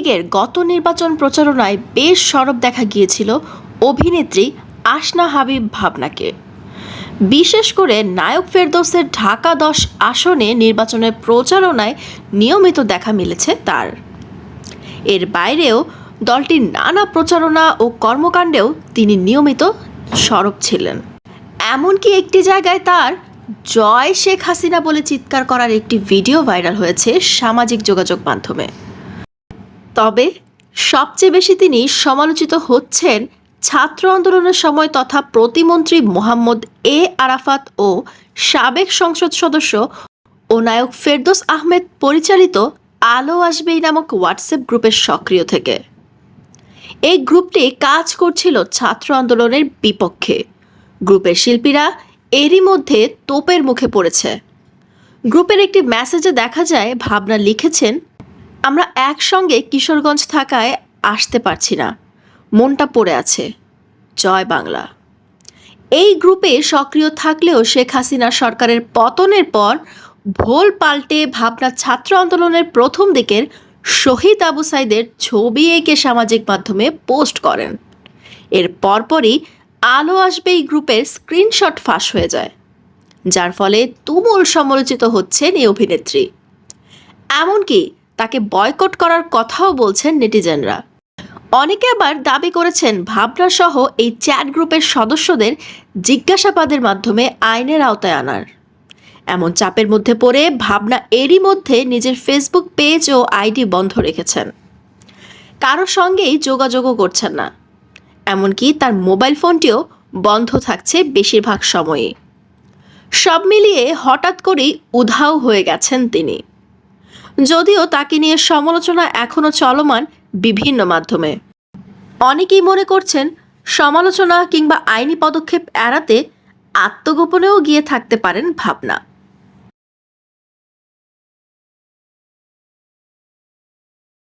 লীগের গত নির্বাচন প্রচারণায় বেশ সরব দেখা গিয়েছিল অভিনেত্রী আসনা হাবিব ভাবনাকে। বিশেষ করে নায়ক ফেরদৌসের ঢাকা দশ আসনে নির্বাচনের প্রচারণায় নিয়মিত দেখা মিলেছে তার। এর বাইরেও দলটির নানা প্রচারণা ও কর্মকাণ্ডেও তিনি নিয়মিত সরব ছিলেন। এমনকি একটি জায়গায় তার জয় শেখ হাসিনা বলে চিৎকার করার একটি ভিডিও ভাইরাল হয়েছে সামাজিক যোগাযোগ মাধ্যমে। তবে সবচেয়ে বেশি তিনি সমালোচিত হচ্ছেন ছাত্র আন্দোলনের সময় তথা প্রতিমন্ত্রী মোহাম্মদ এ আরাফাত ও সাবেক সংসদ সদস্য ও নায়ক ফেরদোস আহমেদ পরিচালিত আলো আসবেই নামক হোয়াটসঅ্যাপ গ্রুপের সক্রিয় থেকে। এই গ্রুপটি কাজ করছিল ছাত্র আন্দোলনের বিপক্ষে। গ্রুপের শিল্পীরা এরই মধ্যে তোপের মুখে পড়েছে। গ্রুপের একটি মেসেজে দেখা যায়, ভাবনা লিখেছেন আমরা একসঙ্গে কিশোরগঞ্জ থাকায় আসতে পারছি না। মনটা পড়ে আছে। জয় বাংলা। এই গ্রুপে সক্রিয় থাকলেও শেখ হাসিনা সরকারের পতনের পর ভোল পাল্টে ভাবনা ছাত্র আন্দোলনের প্রথম দিকের শহীদ আবু সাইদের ছবি এঁকে সামাজিক মাধ্যমে পোস্ট করেন। এর পরপরই আলো আসবে এই গ্রুপের স্ক্রিনশট ফাঁস হয়ে যায়। যার ফলে তুমুল সমালোচিত হচ্ছেন এই অভিনেত্রী। এমনকি তাকে বয়কট করার কথাও বলছেন নেটিজেনরা। অনেকে আবার দাবি করেছেন ভাবনা সহ এই চ্যাট গ্রুপের সদস্যদের জিজ্ঞাসাবাদের মাধ্যমে আইনের আওতায় আনার। এমন চাপের মধ্যে পড়ে ভাবনা এরই মধ্যে নিজের ফেসবুক পেজ ও আইডি বন্ধ রেখেছেন। কারোর সঙ্গেই যোগাযোগও করছেন না। এমনকি তার মোবাইল ফোনটিও বন্ধ থাকছে বেশিরভাগ সময়ই। সব মিলিয়ে হঠাৎ করেই উধাও হয়ে গেছেন তিনি। যদিও তাকে নিয়ে সমালোচনা এখনও চলমান বিভিন্ন মাধ্যমে। অনেকেই মনে করছেন, সমালোচনা কিংবা আইনি পদক্ষেপ এড়াতে আত্মগোপনেও গিয়ে থাকতে পারেন ভাবনা।